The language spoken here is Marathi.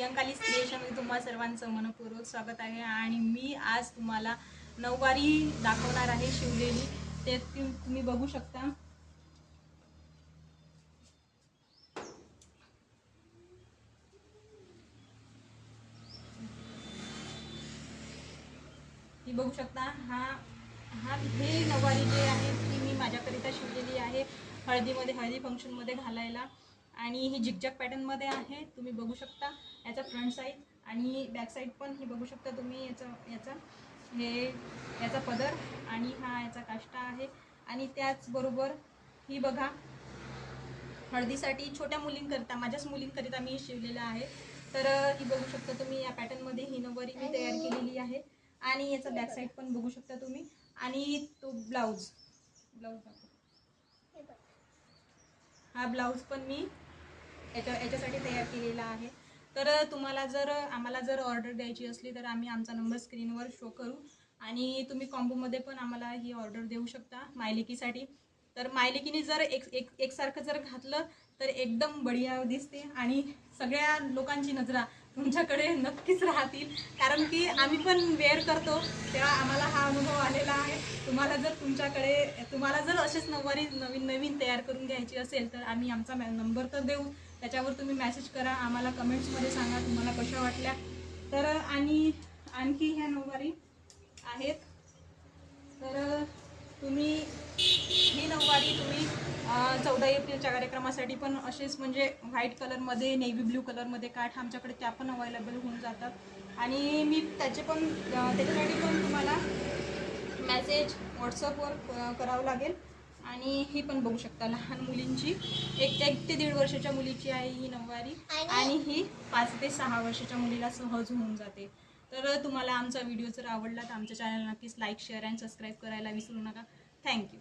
प्रियंकाली क्रिएशनमध्ये तुम्हाला सर्वांचं मनपूर्वक स्वागत आहे आणि मी आज तुम्हाला नऊवारी दाखवणार आहे शिवलेली. ते तुम्ही बघू शकता. ती बघू शकता हा हा हे नऊवारी जे आहे ती मी माझ्याकरिता शिवलेली आहे. हळदीमध्ये हळदी फंक्शनमध्ये घालायला. आणि ही झिकझॅक पॅटर्नमध्ये आहे तुम्ही बघू शकता. याचा फ्रंट साईड आणि बॅक साईड पण ही बघू शकता तुम्ही याचा याचा हे याचा पदर आणि हा याचा काष्टा आहे. आणि त्याचबरोबर ही बघा हळदीसाठी छोट्या मुलींकरिता माझ्याच मुलींकरिता मी शिवलेलं आहे. तर ही बघू शकता तुम्ही या पॅटर्नमध्ये ही नववारी मी तयार केलेली आहे. आणि याचा बॅक साईड पण बघू शकता तुम्ही. आणि तो ब्लाऊज ब्लाऊज हा ब्लाऊज पण मी याच्या याच्यासाठी तयार केलेला आहे. तर तुम्हाला जर आम्हाला जर ऑर्डर द्यायची असली तर आम्ही आमचा नंबर स्क्रीनवर शो करू. आणि तुम्ही कॉम्बोमध्ये पण आम्हाला ही ऑर्डर देऊ शकता मायलिकीसाठी. तर मायलिकीने जर एक एक एकसारखं जर घातलं तर एकदम बढिया दिसते आणि सगळ्या लोकांची नजरा तुमच्याकडे नक्कीच राहतील. कारण की आम्ही पण वेअर करतो तेव्हा आम्हाला हा अनुभव आलेला आहे. तुम्हाला जर तुमच्याकडे तुम्हाला जर असेच नऊवारी नवीन नवीन तयार करून घ्यायची असेल तर आम्ही आमचा नंबर तर देऊ. त्याच्यावर तुम्ही मॅसेज करा आम्हाला कमेंट्समध्ये सांगा तुम्हाला कशा वाटल्या. तर आणि आणखी ह्या नऊवारी आहेत. तर तुम्ही ही नऊवारी तुम्ही चौदा एप्रिलच्या कार्यक्रमासाठी पण असेच म्हणजे व्हाईट कलरमध्ये नेव्ही ब्ल्यू कलरमध्ये काठ आमच्याकडे त्या पण अवेलेबल होऊन जातात. आणि मी त्याचे पण त्याच्यासाठी पण तुम्हाला मेसेज व्हॉट्सअपवर करावं लागेल. आणि ही पण बघू शकता लहान मुलींची. एक एक ते दीड वर्षाच्या मुलीची आहे ही नऊवारी. आणि? ही पाच ते सहा वर्षाच्या मुलीला सहज होऊन जाते. तर तुम्हाला आमचा व्हिडिओ जर आवडला तर आमच्या चॅनल नक्कीच लाईक शेअर अँड सबस्क्राईब करायला विसरू नका. थँक्यू